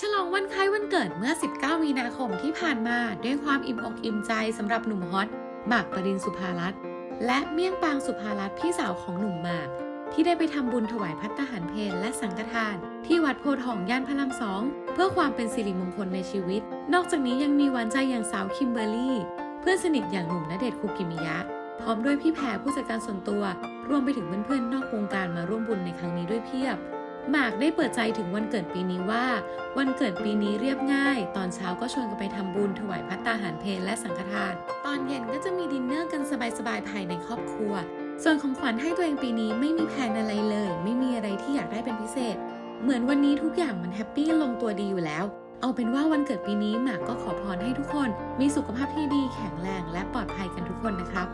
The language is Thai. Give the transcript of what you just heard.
ฉลองวันคล้ายวันเกิดเมื่อ 19 มีนาคมที่ผ่านมาด้วยความอิ่มอกอิ่มใจสำหรับหนุ่มฮอตหมากปรินสุภารัตน์และเมี่ยงปางสุภารัตน์พี่สาวของหนุ่มหมาก ที่ได้ไปทำบุญถวายพัตตาหารเพลและสังฆทาน ที่วัดโพทองย่านพระรามสองเพื่อความเป็นสิริมงคลในชีวิต นอกจากนี้ยังมีหวานใจอย่างสาวคิมเบอร์รี่ เพื่อนสนิทอย่างหนุ่มณเดชน์คุกิมิยะ พร้อมด้วยพี่แพรผู้จัดการส่วนตัว รวมไปถึงเพื่อนๆนอกวงการมาร่วมบุญในครั้งนี้ด้วยเพียบ หมากได้เปิดใจถึงวันเกิดปีนี้ว่า วันเกิดปีนี้เรียบง่าย ตอนเช้าก็ชวนกันไปทำบุญถวายพัตตาหารเพลและสังฆทาน ตอนเย็นก็จะมีดินเนอร์กันสบายๆภายในครอบครัว ส่วนของขวัญให้ตัวเองปีนี้ไม่มีแผนอะไรเลย ไม่มีอะไรที่อยากได้เป็นพิเศษ เหมือนวันนี้ทุกอย่างมันแฮปปี้ลงตัวดีอยู่แล้ว เอาเป็นว่าวันเกิดปีนี้หมากก็ขอพรให้ทุกคน มีสุขภาพที่ดีแข็งแรงและปลอดภัยกันทุกคนนะครับ